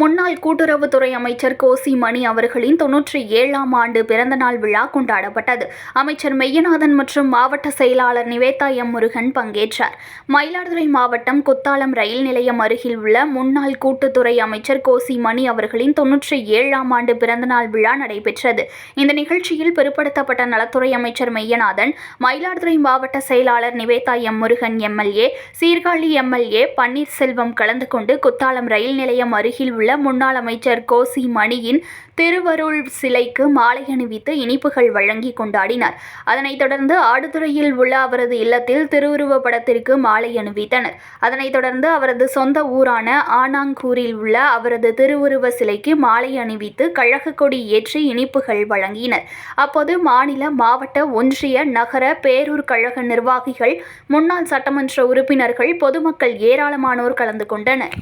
முன்னாள் கூட்டுறவுத்துறை அமைச்சர் கோசி மணி அவர்களின் தொன்னூற்றி ஏழாம் ஆண்டு பிறந்தநாள் விழா கொண்டாடப்பட்டது. அமைச்சர் மெய்யநாதன் மற்றும் மாவட்ட செயலாளர் நிவேதா எம் முருகன் பங்கேற்றார். மயிலாடுதுறை மாவட்டம் குத்தாலம் ரயில் நிலையம் அருகில் உள்ள முன்னாள் கூட்டுத்துறை அமைச்சர் கோசி மணி அவர்களின் தொன்னூற்றி ஏழாம் ஆண்டு பிறந்தநாள் விழா நடைபெற்றது. இந்த நிகழ்ச்சியில் பிற்படுத்தப்பட்ட நலத்துறை அமைச்சர் மெய்யநாதன் மயிலாடுதுறை மாவட்ட செயலாளர் Nivetha M Murugan MLA Sirkazhi MLA Panneerselvam கலந்து கொண்டு குத்தாலம் ரயில் நிலையம் அருகில் உள்ள உள்ள முன்னாள் அமைச்சர் கோசி மணியின் திருவருள் சிலைக்கு மாலை அணிவித்து இனிப்புகள் வழங்கி கொண்டாடினர். அதனைத் தொடர்ந்து ஆடுதுறையில் உள்ள அவரது இல்லத்தில் திருவுருவ படத்திற்கு மாலை அணிவித்தனர். அதனைத் தொடர்ந்து அவரது சொந்த ஊரான ஆனாங்கூரில் உள்ள அவரது திருவுருவ சிலைக்கு மாலை அணிவித்து கழக கொடி ஏற்றி இனிப்புகள் வழங்கினர். அப்போது மாநில மாவட்ட ஒன்றிய நகர பேரூர் கழக நிர்வாகிகள் முன்னாள் சட்டமன்ற உறுப்பினர்கள் பொதுமக்கள் ஏராளமானோர் கலந்து கொண்டனர்.